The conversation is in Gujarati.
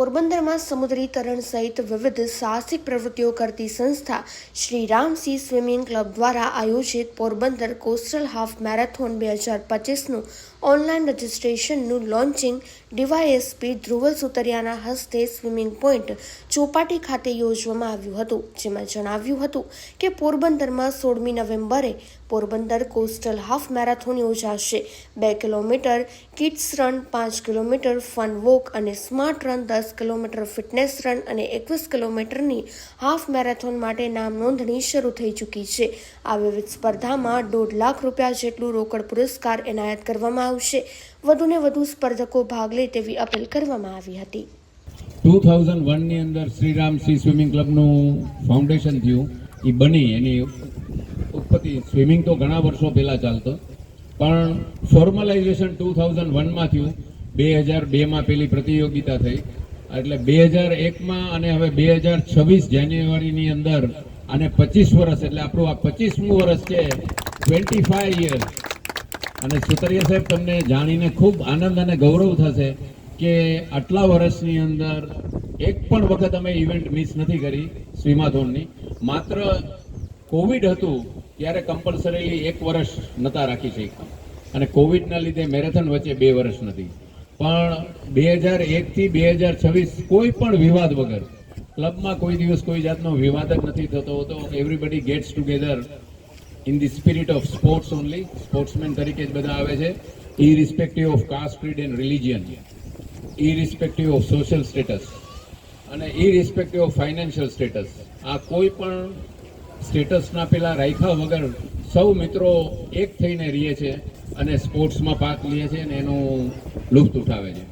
પોરબંદરમાં સમુદ્રી તરણ સહિત વિવિધ સાહસિક પ્રવૃત્તિઓ કરતી સંસ્થા શ્રી રામસી સ્વિમિંગ ક્લબ દ્વારા આયોજિત પોરબંદર કોસ્ટલ હાફ મેરેથોન બે હજાર પચીસનું ઓનલાઈન રજિસ્ટ્રેશનનું લોન્ચિંગ ડીવાયએસપી ધ્રુવલ સુતરિયાના હસ્તે સ્વિમિંગ પોઈન્ટ ચોપાટી ખાતે યોજવામાં આવ્યું હતું, જેમાં જણાવ્યું હતું કે પોરબંદરમાં સોળમી નવેમ્બરે પોરબંદર કોસ્ટલ હાફ મેરેથોન યોજાશે. બે કિલોમીટર કિડ્સ રન, પાંચ કિલોમીટર ફન વોક અને સ્માર્ટ રન દસ કિલોમીટર ફિટનેસ રન અને એકવીસ કિલોમીટરની હાફ મેરેથોન માટે નામ નોંધણી શરૂ થઈ ચૂકી છે. આ વિવિધ સ્પર્ધામાં દોઢ લાખ રૂપિયા જેટલું રોકડ પુરસ્કાર એનાયત કરવામાં આવશે. વધુને વધુ સ્પર્ધકો ભાગ લે તેવી અપીલ કરવામાં આવી હતી. ટુ થાઉઝન્ડ વનની અંદર શ્રીરામ સી સ્વિમિંગ ક્લબનું ફાઉન્ડેશન થયું. એ બની, એની ઉત્પત્તિ સ્વિમિંગ તો ઘણા વર્ષો પહેલાં ચાલતો. પણ ફોર્મલાઇઝેશન ટુ થાઉઝન્ડ વનમાં થયું. બે હજાર બેમાં પેલી પ્રતિયોગિતા થઈ. એટલે બે હજાર એકમાં અને હવે બે હજાર છવ્વીસ જાન્યુઆરીની અંદર અને પચીસ વર્ષ, એટલે આપણું આ પચીસમું વર્ષ છે ટ્વેન્ટી ફાઈવ યર અને સુતરિયા સાહેબ, તમને જાણીને ખૂબ આનંદ અને ગૌરવ થશે કે આટલા વર્ષની અંદર એક પણ વખત અમે ઇવેન્ટ મિસ નથી કરી સ્વિમાથોનની માત્ર કોવિડ હતું ત્યારે કમ્પલસરીલી એક વર્ષ નતા રાખી શક્યા. અને કોવિડના લીધે મેરેથોન વચ્ચે બે વર્ષ નથી. પણ બે હજાર એકથી બે હજાર છવ્વીસ કોઈ પણ વિવાદ વગર, ક્લબમાં કોઈ દિવસ કોઈ જાતનો વિવાદ જ નથી થતો હોતો. Everybody gets together in the spirit of sports only sportsman તરીકે જ બધા આવે છે. Irrespective of caste creed and religion irrespective of social status અને irrespective of financial status આ કોઈ પણ સ્ટેટસના પેલા રાખ્યા વગર સૌ મિત્રો એક થઈને રહીએ છે. અને સ્પોર્ટ્સમાં ભાગ લે છે અને એનું લુફ્ત ઉઠાવે છે.